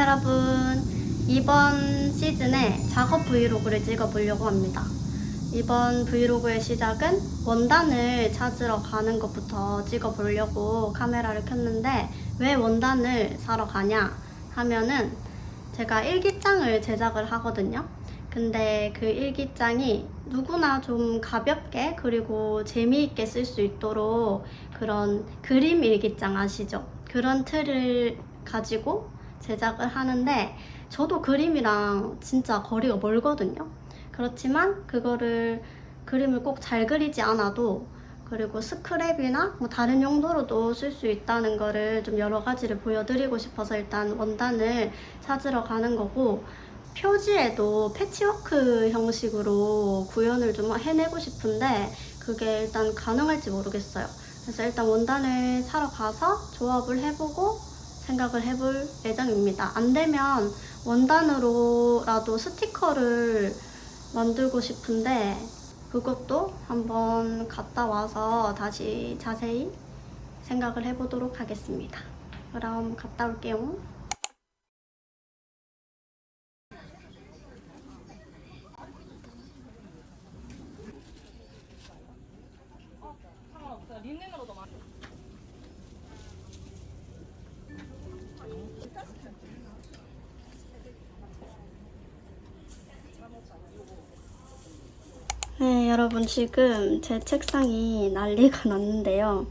여러분. 이번 시즌에 작업 브이로그를 찍어보려고 합니다. 이번 브이로그의 시작은 원단을 찾으러 가는 것부터 찍어보려고 카메라를 켰는데 왜 원단을 사러 가냐 하면은 제가 일기장을 제작을 하거든요. 근데 그 일기장이 누구나 좀 가볍게 그리고 재미있게 쓸 수 있도록 그런 그림 일기장 아시죠? 그런 틀을 가지고 제작을 하는데 저도 그림이랑 진짜 거리가 멀거든요. 그렇지만 그거를 그림을 꼭 잘 그리지 않아도 그리고 스크랩이나 뭐 다른 용도로도 쓸 수 있다는 거를 좀 여러 가지를 보여드리고 싶어서 일단 원단을 찾으러 가는 거고 표지에도 패치워크 형식으로 구현을 좀 해내고 싶은데 그게 일단 가능할지 모르겠어요. 그래서 일단 원단을 사러 가서 조합을 해보고 생각을 해볼 예정입니다. 안 되면 원단으로라도 스티커를 만들고 싶은데 그것도 한번 갔다 와서 다시 자세히 생각을 해보도록 하겠습니다. 그럼 갔다 올게요. 상관없어요. 린넨으로도 많이. 네, 여러분 지금 제 책상이 난리가 났는데요.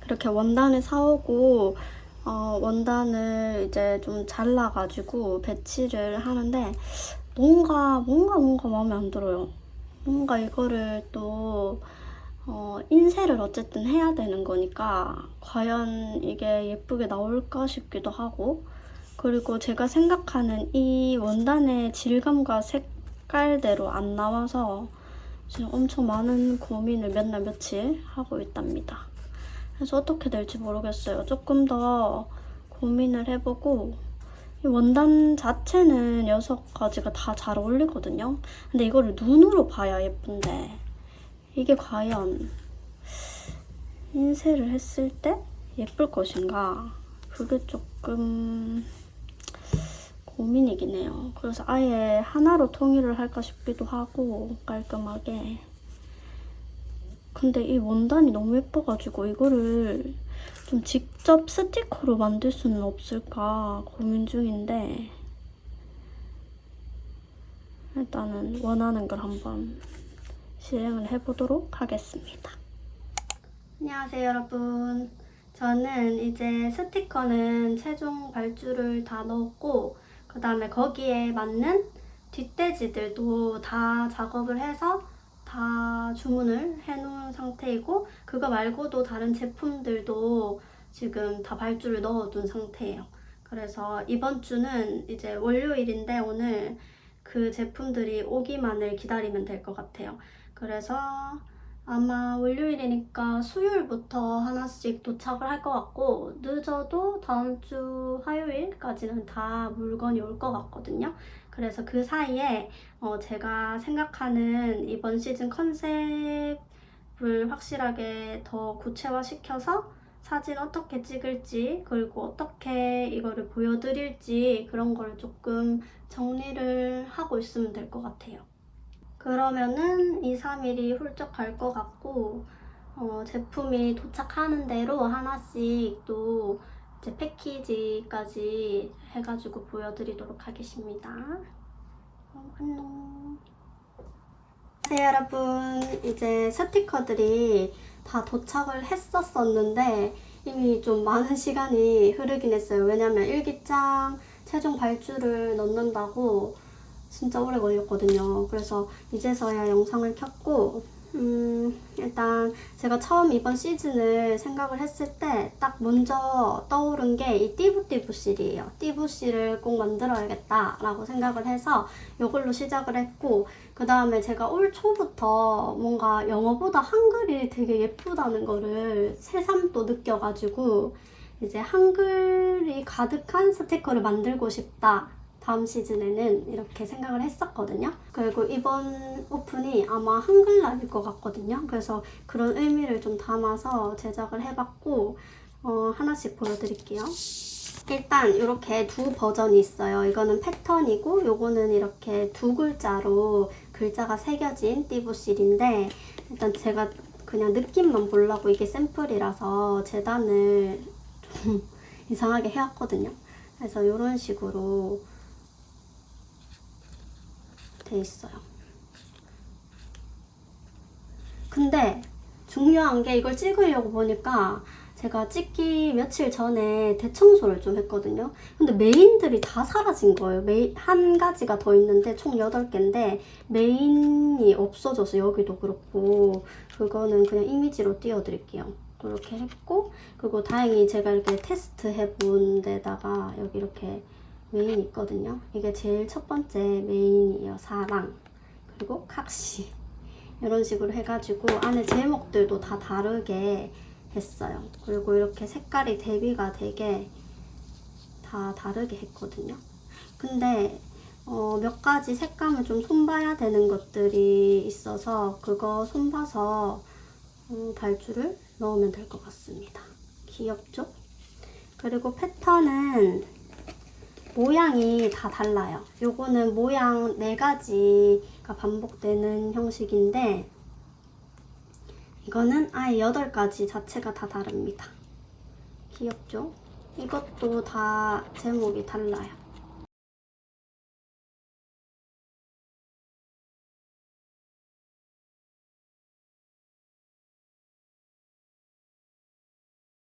그렇게 원단을 사오고 어, 원단을 이제 좀 잘라가지고 배치를 하는데 뭔가 뭔가 뭔가 마음에 안 들어요. 뭔가 이거를 또 어, 인쇄를 어쨌든 해야 되는 거니까 과연 이게 예쁘게 나올까 싶기도 하고 그리고 제가 생각하는 이 원단의 질감과 색깔대로 안 나와서 지금 엄청 많은 고민을 몇 날 며칠 하고 있답니다. 그래서 어떻게 될지 모르겠어요. 조금 더 고민을 해보고 이 원단 자체는 여섯 가지가 다 잘 어울리거든요. 근데 이거를 눈으로 봐야 예쁜데 이게 과연 인쇄를 했을 때 예쁠 것인가? 그게 조금 고민이긴 해요. 그래서 아예 하나로 통일을 할까 싶기도 하고 깔끔하게. 근데 이 원단이 너무 예뻐가지고 이거를 좀 직접 스티커로 만들 수는 없을까 고민 중인데 일단은 원하는 걸 한번 실행을 해보도록 하겠습니다. 안녕하세요 여러분. 저는 이제 스티커는 최종 발주를 다 넣었고 그 다음에 거기에 맞는 뒷돼지들도 다 작업을 해서 다 주문을 해놓은 상태이고 그거 말고도 다른 제품들도 지금 다 발주를 넣어둔 상태예요. 그래서 이번 주는 이제 월요일인데 오늘 그 제품들이 오기만을 기다리면 될 것 같아요. 그래서 아마 월요일이니까 수요일부터 하나씩 도착을 할 것 같고 늦어도 다음 주 화요일까지는 다 물건이 올 것 같거든요. 그래서 그 사이에 어 제가 생각하는 이번 시즌 컨셉을 확실하게 더 구체화시켜서 사진 어떻게 찍을지 그리고 어떻게 이거를 보여드릴지 그런 걸 조금 정리를 하고 있으면 될 것 같아요. 그러면은 2, 3일이 훌쩍 갈 것 같고 어, 제품이 도착하는 대로 하나씩 또 이제 패키지까지 해가지고 보여드리도록 하겠습니다. 그럼 안녕. 안녕하세요 여러분. 이제 스티커들이 다 도착을 했었었는데 이미 좀 많은 시간이 흐르긴 했어요. 왜냐면 일기장 최종 발주를 넣는다고 진짜 오래 걸렸거든요. 그래서 이제서야 영상을 켰고, 음, 일단 제가 처음 이번 시즌을 생각을 했을 때 딱 먼저 떠오른 게 이 띠부띠부실이에요. 띠부실을 꼭 만들어야겠다라고 생각을 해서 이걸로 시작을 했고, 그 다음에 제가 올 초부터 뭔가 영어보다 한글이 되게 예쁘다는 거를 새삼 또 느껴가지고, 이제 한글이 가득한 스티커를 만들고 싶다. 다음 시즌에는 이렇게 생각을 했었거든요. 그리고 이번 오픈이 아마 한글날일 것 같거든요. 그래서 그런 의미를 좀 담아서 제작을 해봤고, 어, 하나씩 보여드릴게요. 일단 이렇게 두 버전이 있어요. 이거는 패턴이고 요거는 이렇게 두 글자로 글자가 새겨진 띠부실인데 일단 제가 그냥 느낌만 보려고 이게 샘플이라서 재단을 좀 이상하게 해왔거든요. 그래서 이런 식으로 돼 있어요. 근데 중요한 게 이걸 찍으려고 보니까 제가 찍기 며칠 전에 대청소를 좀 했거든요. 근데 메인들이 다 사라진 거예요. 메인, 한 가지가 더 있는데 총 8개인데 메인이 없어져서 여기도 그렇고 그거는 그냥 이미지로 띄워드릴게요. 그렇게 했고 그리고 다행히 제가 이렇게 테스트 해본 데다가 여기 이렇게 메인이 있거든요. 이게 제일 첫 번째 메인이에요. 사랑 그리고 각시 이런 식으로 해가지고 안에 제목들도 다 다르게 했어요. 그리고 이렇게 색깔이 대비가 되게 다 다르게 했거든요. 근데 어, 몇 가지 색감을 좀 손봐야 되는 것들이 있어서 그거 손봐서 어, 발주를 넣으면 될 것 같습니다. 귀엽죠? 그리고 패턴은 모양이 다 달라요. 요거는 모양 네 가지가 반복되는 형식인데 이거는 아예 8가지 자체가 다 다릅니다. 귀엽죠? 이것도 다 제목이 달라요.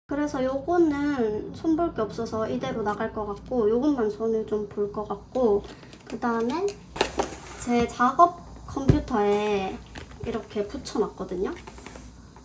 그래서 요거는 손볼 게 없어서 이대로 나갈 것 같고 요것만 손을 좀 볼 것 같고 그 다음에 제 작업 컴퓨터에 이렇게 붙여놨거든요.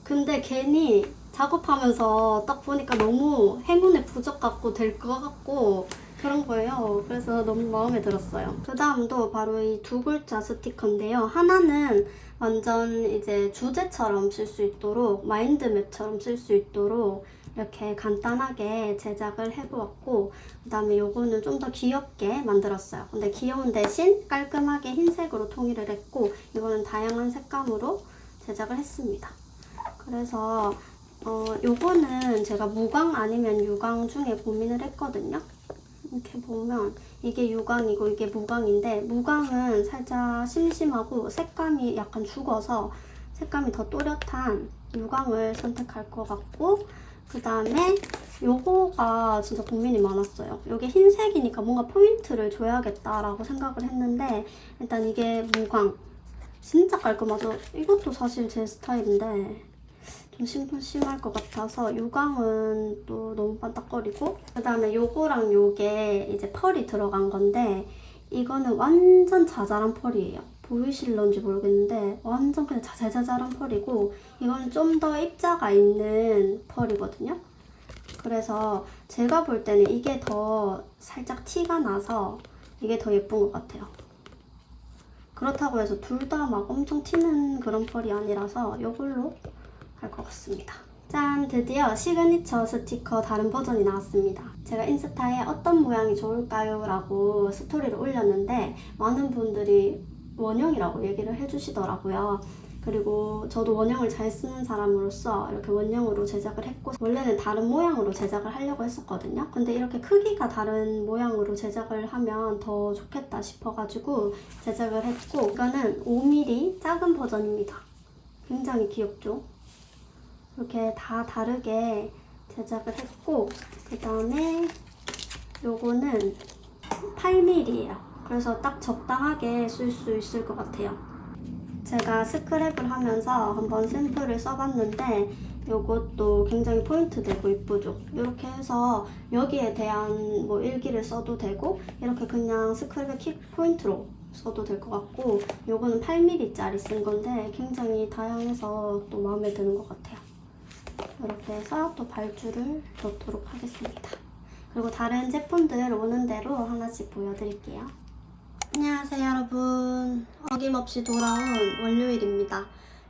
근데 괜히 작업하면서 딱 보니까 너무 행운의 부적 같고 될 것 같고 그런 거예요. 그래서 너무 마음에 들었어요. 그 다음도 바로 이 두 글자 스티커인데요. 하나는 완전 이제 주제처럼 쓸 수 있도록 마인드맵처럼 쓸 수 있도록 이렇게 간단하게 제작을 해보았고 그 다음에 요거는 좀 더 귀엽게 만들었어요. 근데 귀여운 대신 깔끔하게 흰색으로 통일을 했고 이거는 다양한 색감으로 제작을 했습니다. 그래서 어, 요거는 제가 무광 아니면 유광 중에 고민을 했거든요. 이렇게 보면 이게 유광이고 이게 무광인데 무광은 살짝 심심하고 색감이 약간 죽어서 색감이 더 또렷한 유광을 선택할 것 같고 그 다음에 요거가 진짜 고민이 많았어요. 이게 흰색이니까 뭔가 포인트를 줘야겠다라고 생각을 했는데 일단 이게 무광 진짜 깔끔하죠. 이것도 사실 제 스타일인데 좀 심, 심할 것 같아서 유광은 또 너무 반딱거리고 그 다음에 요거랑 요게 이제 펄이 들어간 건데 이거는 완전 자잘한 펄이에요 보이실런지 모르겠는데 완전 그냥 자잘자잘한 펄이고 이거는 좀 더 입자가 있는 펄이거든요 그래서 제가 볼 때는 이게 더 살짝 티가 나서 이게 더 예쁜 것 같아요 그렇다고 해서 둘 다 막 엄청 튀는 그런 펄이 아니라서 이걸로 할 것 같습니다. 짠! 드디어 시그니처 스티커 다른 버전이 나왔습니다. 제가 인스타에 어떤 모양이 좋을까요? 라고 스토리를 올렸는데 많은 분들이 원형이라고 얘기를 해주시더라고요. 그리고 저도 원형을 잘 쓰는 사람으로서 이렇게 원형으로 제작을 했고 원래는 다른 모양으로 제작을 하려고 했었거든요. 근데 이렇게 크기가 다른 모양으로 제작을 하면 더 좋겠다 싶어가지고 제작을 했고 이거는 5mm 작은 버전입니다. 굉장히 귀엽죠? 이렇게 다 다르게 제작을 했고 그 다음에 요거는 8mm예요. 그래서 딱 적당하게 쓸 수 있을 것 같아요. 제가 스크랩을 하면서 한번 샘플을 써봤는데 요것도 굉장히 포인트 되고 이쁘죠. 이렇게 해서 여기에 대한 뭐 일기를 써도 되고 이렇게 그냥 스크랩의 킥 포인트로 써도 될 것 같고 요거는 8mm짜리 쓴 건데 굉장히 다양해서 또 마음에 드는 것 같아요. 이렇게 해서 또 발주를 넣도록 하겠습니다. 그리고 다른 제품들 오는 대로 하나씩 보여드릴게요. 안녕하세요 여러분. 어김없이 돌아온 월요일입니다.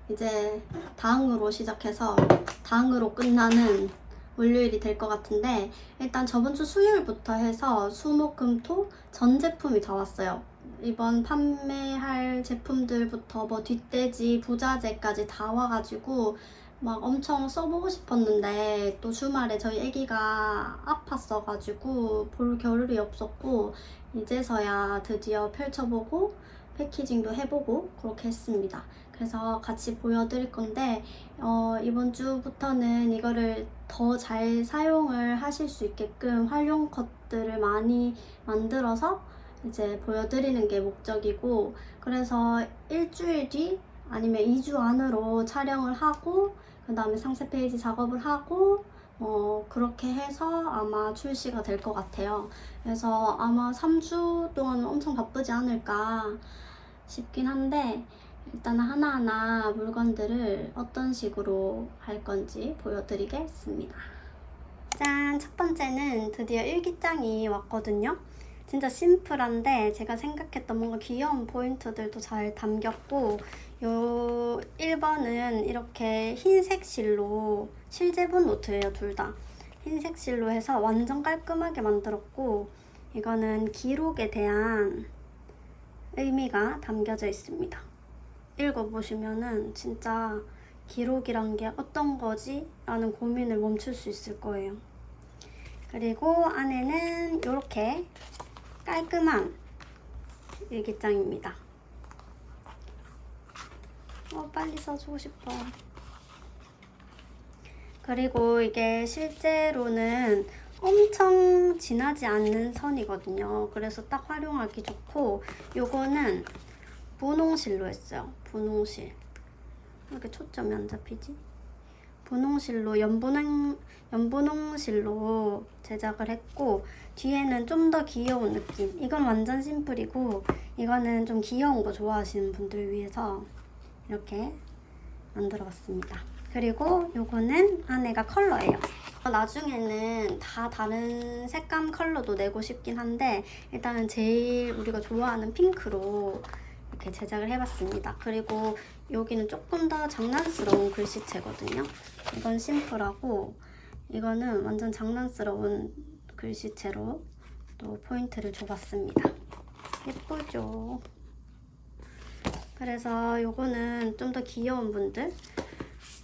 이제 다흥으로 시작해서 다흥으로 끝나는 월요일이 될 것 같은데 일단 저번 주 수요일부터 해서 수목금토 전 제품이 다 왔어요. 이번 판매할 제품들부터 뭐 뒷돼지, 부자재까지 다 와가지고 막 엄청 써보고 싶었는데 또 주말에 저희 애기가 아팠어가지고 볼 겨를이 없었고 이제서야 드디어 펼쳐보고 패키징도 해보고 그렇게 했습니다. 그래서 같이 보여드릴 건데 어, 이번 주부터는 이거를 더 잘 사용을 하실 수 있게끔 활용 컷들을 많이 만들어서 이제 보여드리는 게 목적이고 그래서 일주일 뒤 아니면 2주 안으로 촬영을 하고 그 다음에 상세 페이지 작업을 하고 어, 그렇게 해서 아마 출시가 될 것 같아요. 그래서 아마 3주 동안 엄청 바쁘지 않을까 싶긴 한데 일단 하나하나 물건들을 어떤 식으로 할 건지 보여드리겠습니다. 짠! 첫 번째는 드디어 일기장이 왔거든요. 진짜 심플한데 제가 생각했던 뭔가 귀여운 포인트들도 잘 담겼고 요 1번은 이렇게 흰색 실로 실제본 노트예요 둘 다. 흰색 실로 해서 완전 깔끔하게 만들었고 이거는 기록에 대한 의미가 담겨져 있습니다. 읽어보시면은 진짜 기록이란 게 어떤 거지? 라는 고민을 멈출 수 있을 거예요. 그리고 안에는 이렇게 깔끔한 일기장입니다. 어, 빨리 써주고 싶어. 그리고 이게 실제로는 엄청 진하지 않는 선이거든요. 그래서 딱 활용하기 좋고, 요거는 분홍실로 했어요. 분홍실. 왜 이렇게 초점이 안 잡히지? 분홍실로 연분홍 연분홍실로 제작을 했고 뒤에는 좀 더 귀여운 느낌. 이건 완전 심플이고 이거는 좀 귀여운 거 좋아하시는 분들 위해서 이렇게 만들어 봤습니다. 그리고 요거는 안에가 컬러예요. 나중에는 다 다른 색감 컬러도 내고 싶긴 한데 일단은 제일 우리가 좋아하는 핑크로 이렇게 제작을 해봤습니다. 그리고 여기는 조금 더 장난스러운 글씨체거든요. 이건 심플하고 이거는 완전 장난스러운 글씨체로 또 포인트를 줘봤습니다. 예쁘죠? 그래서 요거는 좀 더 귀여운 분들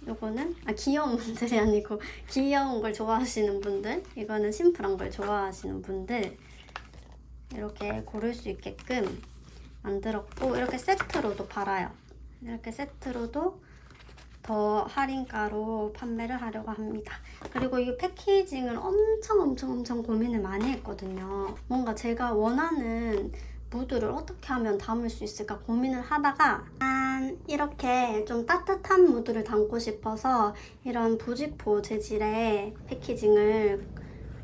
요거는 아 귀여운 분들이 아니고 귀여운 걸 좋아하시는 분들 이거는 심플한 걸 좋아하시는 분들 이렇게 고를 수 있게끔 만들었고 이렇게 세트로도 팔아요. 이렇게 세트로도 더 할인가로 판매를 하려고 합니다. 그리고 이 패키징을 엄청 엄청 엄청 고민을 많이 했거든요. 뭔가 제가 원하는 무드를 어떻게 하면 담을 수 있을까 고민을 하다가 한 이렇게 좀 따뜻한 무드를 담고 싶어서 이런 부지포 재질의 패키징을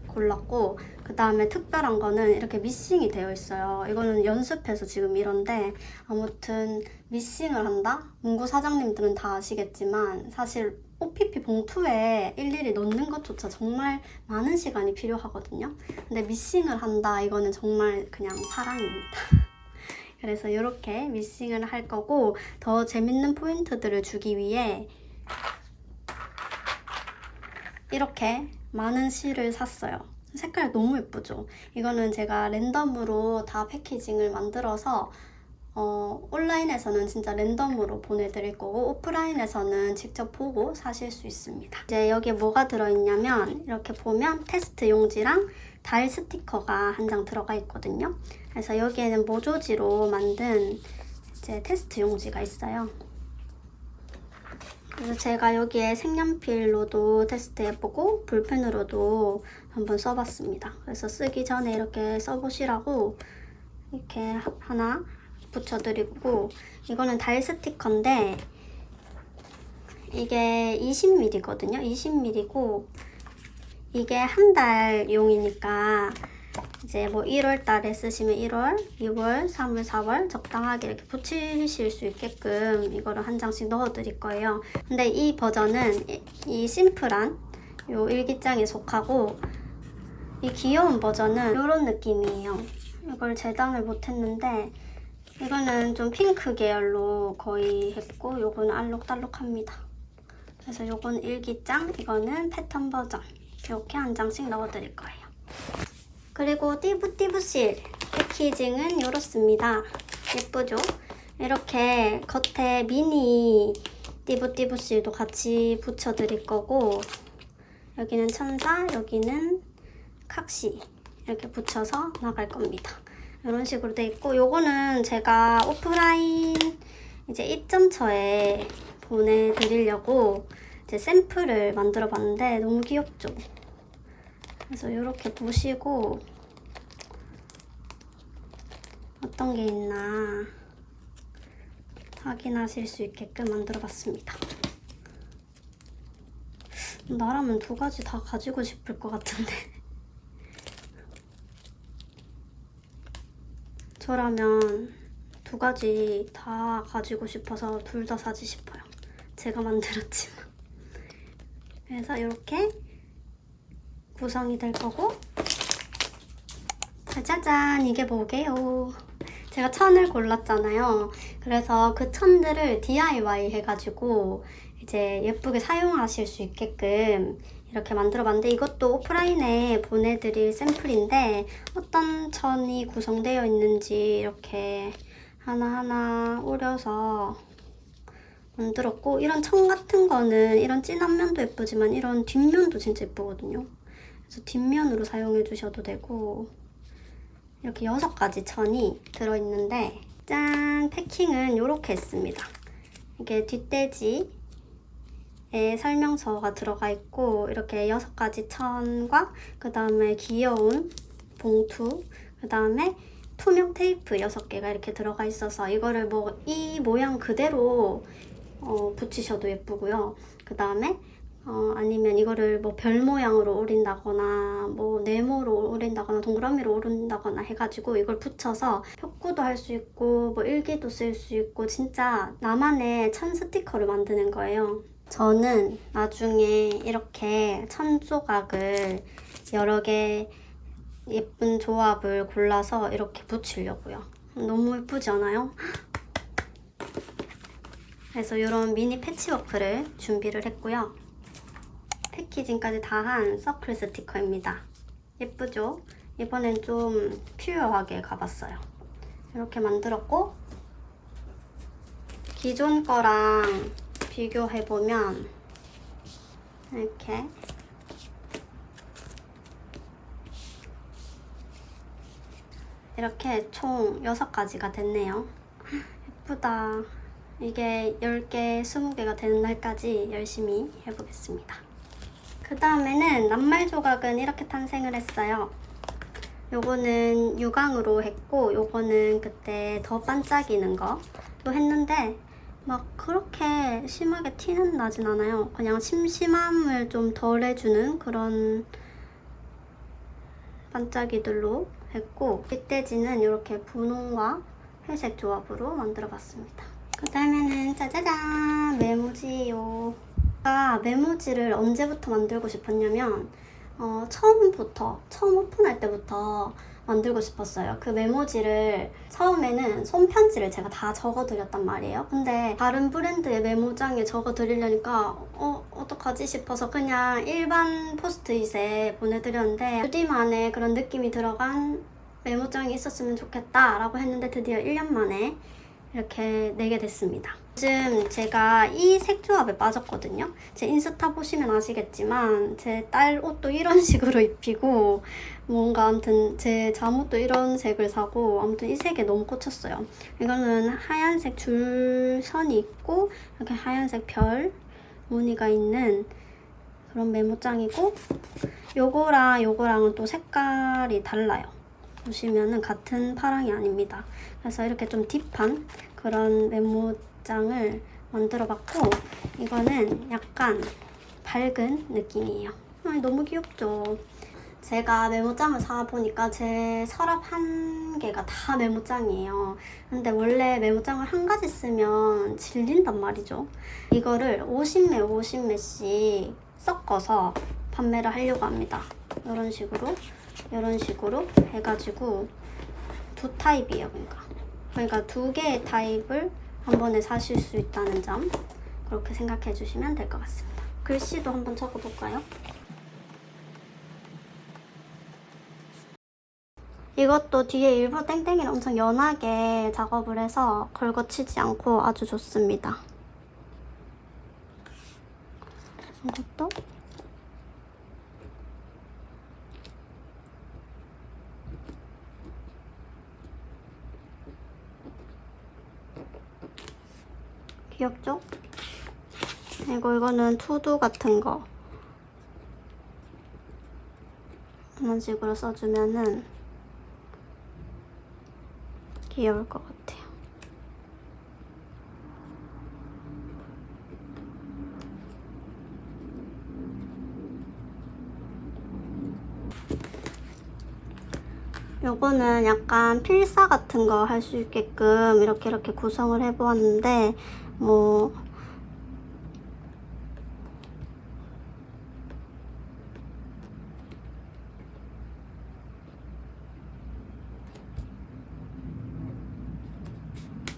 골랐고 그 다음에 특별한 거는 이렇게 미싱이 되어 있어요. 이거는 연습해서 지금 이런데 아무튼 미싱을 한다? 문구 사장님들은 다 아시겠지만 사실 OPP 봉투에 일일이 넣는 것조차 정말 많은 시간이 필요하거든요. 근데 미싱을 한다 이거는 정말 그냥 사랑입니다. 그래서 이렇게 미싱을 할 거고 더 재밌는 포인트들을 주기 위해 이렇게 많은 실을 샀어요. 색깔 너무 예쁘죠? 이거는 제가 랜덤으로 다 패키징을 만들어서 어, 온라인에서는 진짜 랜덤으로 보내드릴 거고 오프라인에서는 직접 보고 사실 수 있습니다. 이제 여기에 뭐가 들어있냐면 이렇게 보면 테스트 용지랑 달 스티커가 한 장 들어가 있거든요. 그래서 여기에는 모조지로 만든 이제 테스트 용지가 있어요. 그래서 제가 여기에 색연필로도 테스트해보고 볼펜으로도 한번 써봤습니다. 그래서 쓰기 전에 이렇게 써보시라고 이렇게 하나 붙여드리고 이거는 달 스티커인데 이게 20mm거든요. 20mm고 이게 한 달 용이니까 이제 뭐 1월 달에 쓰시면 1월, 2월, 3월, 4월 적당하게 이렇게 붙이실 수 있게끔 이거를 한 장씩 넣어 드릴 거예요. 근데 이 버전은 이, 이 심플한 요 일기장에 속하고 이 귀여운 버전은 이런 느낌이에요. 이걸 재단을 못했는데 이거는 좀 핑크 계열로 거의 했고 요거는 알록달록합니다. 그래서 요건 일기장, 이거는 패턴 버전 이렇게 한 장씩 넣어드릴 거예요. 그리고 띠부띠부실 패키징은 이렇습니다. 예쁘죠? 이렇게 겉에 미니 띠부띠부씨도 같이 붙여드릴 거고 여기는 천사, 여기는 각시 이렇게 붙여서 나갈 겁니다. 이런 식으로 돼 있고 요거는 제가 오프라인 이제 입점처에 보내드리려고 이제 샘플을 만들어 봤는데 너무 귀엽죠? 그래서 이렇게 보시고 어떤 게 있나 확인하실 수 있게끔 만들어 봤습니다. 나라면 두 가지 다 가지고 싶을 것 같은데. 저라면 두 가지 다 가지고 싶어서 둘 다 사지 싶어요. 제가 만들었지만. 그래서 이렇게 구성이 될 거고. 짜잔! 이게 뭐게요? 제가 천을 골랐잖아요. 그래서 그 천들을 DIY 해가지고 이제 예쁘게 사용하실 수 있게끔 이렇게 만들어 봤는데 이것도 오프라인에 보내드릴 샘플인데 어떤 천이 구성되어 있는지 이렇게 하나하나 오려서 만들었고 이런 천 같은 거는 이런 진한 면도 예쁘지만 이런 뒷면도 진짜 예쁘거든요. 그래서 뒷면으로 사용해 주셔도 되고 이렇게 여섯 가지 천이 들어있는데 짠! 패킹은 이렇게 했습니다. 이게 뒷돼지에 설명서가 들어가 있고 이렇게 여섯 가지 천과 그 다음에 귀여운 봉투 그 다음에 투명 테이프 여섯 개가 이렇게 들어가 있어서 이거를 뭐 이 모양 그대로 어, 붙이셔도 예쁘고요. 그 다음에 어, 아니면 이거를 뭐 별 모양으로 오린다거나 뭐 네모로 오린다거나 동그라미로 오린다거나 해가지고 이걸 붙여서 벽구도 할 수 있고 뭐 일기도 쓸 수 있고 진짜 나만의 천 스티커를 만드는 거예요. 저는 나중에 이렇게 천 조각을 여러 개 예쁜 조합을 골라서 이렇게 붙이려고요. 너무 예쁘지 않아요? 그래서 이런 미니 패치워크를 준비를 했고요. 패키징까지 다 한 서클 스티커입니다. 예쁘죠? 이번엔 좀 퓨어하게 가봤어요. 이렇게 만들었고 기존 거랑 비교해보면 이렇게 이렇게 총 6가지가 됐네요. 예쁘다. 이게 10개, 20개가 되는 날까지 열심히 해보겠습니다. 그 다음에는 낱말 조각은 이렇게 탄생을 했어요. 요거는 유광으로 했고 요거는 그때 더 반짝이는 거로 했는데 막 그렇게 심하게 티는 나진 않아요. 그냥 심심함을 좀 덜 해주는 그런 반짝이들로 했고 빗대지는 이렇게 분홍과 회색 조합으로 만들어 봤습니다. 그 다음에는 짜자잔 메모지요. 제가 메모지를 언제부터 만들고 싶었냐면 어, 처음부터 처음 오픈할 때부터 만들고 싶었어요. 그 메모지를 처음에는 손편지를 제가 다 적어드렸단 말이에요. 근데 다른 브랜드의 메모장에 적어드리려니까 어 어떡하지 싶어서 그냥 일반 포스트잇에 보내드렸는데 드림안에 그런 느낌이 들어간 메모장이 있었으면 좋겠다라고 했는데 드디어 1년 만에 이렇게 내게 됐습니다. 요즘 제가 이 색 조합에 빠졌거든요. 제 인스타 보시면 아시겠지만 제 딸 옷도 이런 식으로 입히고 뭔가 아무튼 제 잠옷도 이런 색을 사고 아무튼 이 색에 너무 꽂혔어요. 이거는 하얀색 줄선이 있고 이렇게 하얀색 별 무늬가 있는 그런 메모장이고 요거랑 요거랑은 또 색깔이 달라요. 보시면은 같은 파랑이 아닙니다. 그래서 이렇게 좀 딥한 그런 메모장을 만들어 봤고 이거는 약간 밝은 느낌이에요. 아니, 너무 귀엽죠? 제가 메모장을 사보니까 제 서랍 한 개가 다 메모장이에요. 근데 원래 메모장을 한 가지 쓰면 질린단 말이죠. 이거를 50매, 50매씩 섞어서 판매를 하려고 합니다. 이런 식으로, 이런 식으로 해가지고 두 타입이에요, 그러니까. 그러니까 두 개의 타입을 한 번에 사실 수 있다는 점 그렇게 생각해 주시면 될 것 같습니다. 글씨도 한번 적어볼까요? 이것도 뒤에 일부러 땡땡이를 엄청 연하게 작업을 해서 걸거치지 않고 아주 좋습니다. 이것도 귀엽죠? 그리고 이거는 투두 같은 거 이런 식으로 써주면은 귀여울 것 같아요. 요거는 약간 필사 같은 거 할 수 있게끔 이렇게 이렇게 구성을 해보았는데 뭐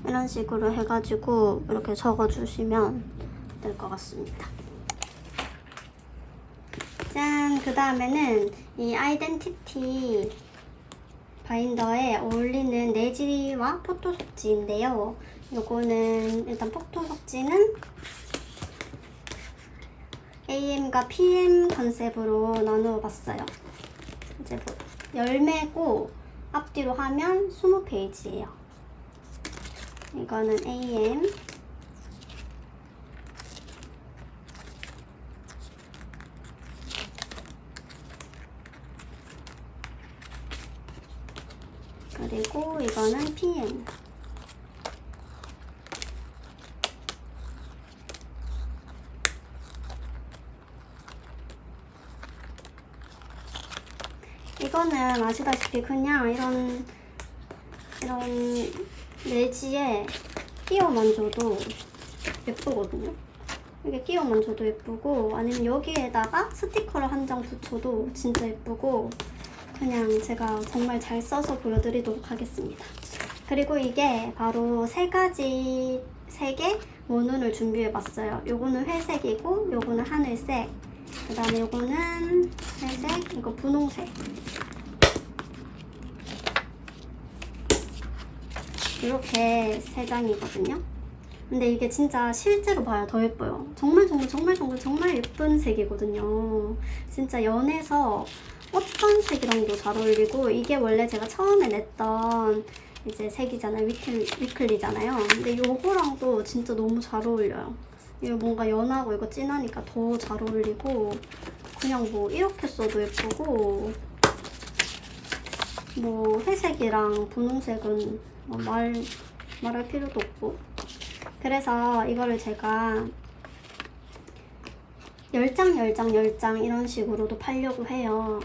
이런 식으로 해가지고 이렇게 적어주시면 될 것 같습니다. 짠! 그 다음에는 이 아이덴티티 바인더에 어울리는 내지와 포토 속지인데요. 요거는 일단 포토 속지는 AM과 PM 컨셉으로 나누어 봤어요. 이제 뭐 열매고 앞뒤로 하면 20페이지예요. 이거는 AM 그리고 이거는 PM 이거는 아시다시피 그냥 이런 이런 내지에 끼워만 줘도 예쁘거든요. 이게 끼워만 줘도 예쁘고 아니면 여기에다가 스티커를 한 장 붙여도 진짜 예쁘고 그냥 제가 정말 잘 써서 보여드리도록 하겠습니다. 그리고 이게 바로 세 가지 색의 원눈을 준비해봤어요. 요거는 회색이고 요거는 하늘색 그 다음에 요거는 회색 이거 분홍색 이렇게 세 장이거든요. 근데 이게 진짜 실제로 봐야 더 예뻐요. 정말 정말 정말 정말 정말 예쁜 색이거든요. 진짜 연해서 어떤 색이랑도 잘 어울리고 이게 원래 제가 처음에 냈던 이제 색이잖아요. 위클, 위클리잖아요. 근데 요거랑도 진짜 너무 잘 어울려요. 이거 뭔가 연하고 이거 진하니까 더 잘 어울리고 그냥 뭐 이렇게 써도 예쁘고 뭐 회색이랑 분홍색은 뭐 말, 말할 필요도 없고 그래서 이거를 제가 10장, 10장, 10장 이런 식으로도 팔려고 해요.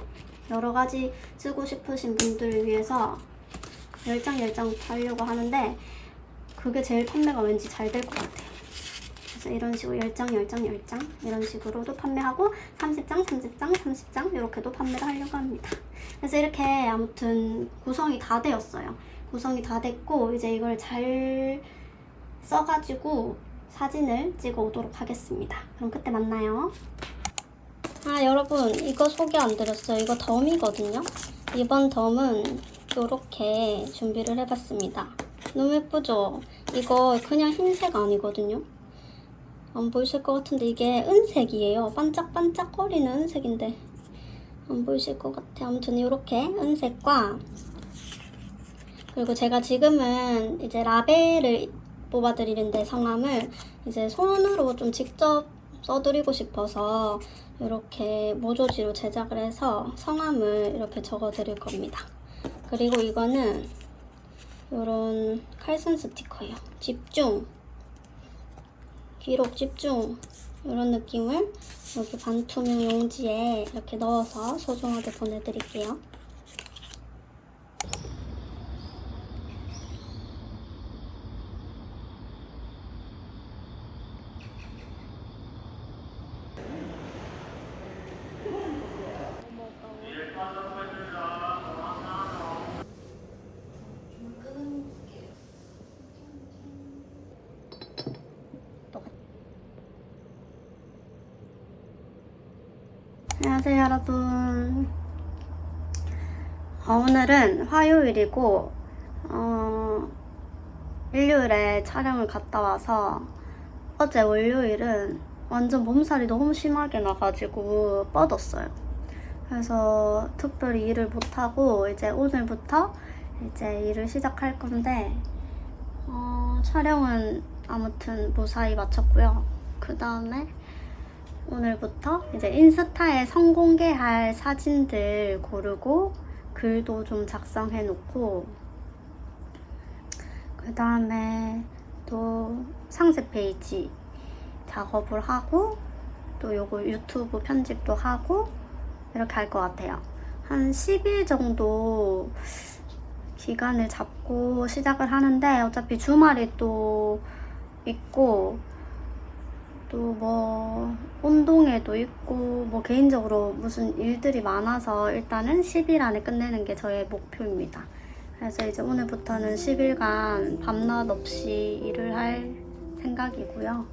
여러 가지 쓰고 싶으신 분들을 위해서 10장, 10장 팔려고 하는데 그게 제일 판매가 왠지 잘 될 것 같아요. 그래서 이런 식으로 10장, 10장, 10장 이런 식으로도 판매하고 30장, 30장, 30장 이렇게도 판매를 하려고 합니다. 그래서 이렇게 아무튼 구성이 다 되었어요. 구성이 다 됐고 이제 이걸 잘 써가지고 사진을 찍어 오도록 하겠습니다. 그럼 그때 만나요. 아 여러분 이거 소개 안 드렸어요. 이거 덤이거든요. 이번 덤은 이렇게 준비를 해봤습니다. 너무 예쁘죠? 이거 그냥 흰색 아니거든요. 안 보이실 것 같은데 이게 은색이에요. 반짝반짝거리는 은색인데 안 보이실 것 같아. 아무튼 이렇게 은색과 그리고 제가 지금은 이제 라벨을 뽑아드리는데 성함을 이제 손으로 좀 직접 써드리고 싶어서 이렇게 모조지로 제작을 해서 성함을 이렇게 적어드릴 겁니다. 그리고 이거는 이런 칼슨 스티커예요. 집중, 기록 집중 이런 느낌을 여기 반투명 용지에 이렇게 넣어서 소중하게 보내드릴게요 여러분 어, 오늘은 화요일이고 어, 일요일에 촬영을 갔다 와서 어제 월요일은 완전 몸살이 너무 심하게 나가지고 뻗었어요. 그래서 특별히 일을 못하고 이제 오늘부터 이제 일을 시작할 건데 어, 촬영은 아무튼 무사히 마쳤고요. 그 다음에 오늘부터 이제 인스타에 선공개할 사진들 고르고 글도 좀 작성해 놓고 그 다음에 또 상세 페이지 작업을 하고 또 요거 유튜브 편집도 하고 이렇게 할 것 같아요. 한 10일 정도 기간을 잡고 시작을 하는데 어차피 주말이 또 있고 또 뭐 운동회도 있고 뭐 개인적으로 무슨 일들이 많아서 일단은 10일 안에 끝내는 게 저의 목표입니다. 그래서 이제 오늘부터는 10일간 밤낮 없이 일을 할 생각이고요.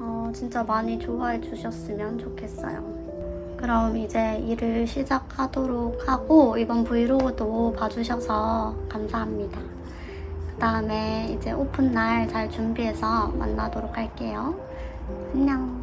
어, 진짜 많이 좋아해 주셨으면 좋겠어요. 그럼 이제 일을 시작하도록 하고 이번 브이로그도 봐주셔서 감사합니다. 그 다음에 이제 오픈 날 잘 준비해서 만나도록 할게요. 안녕.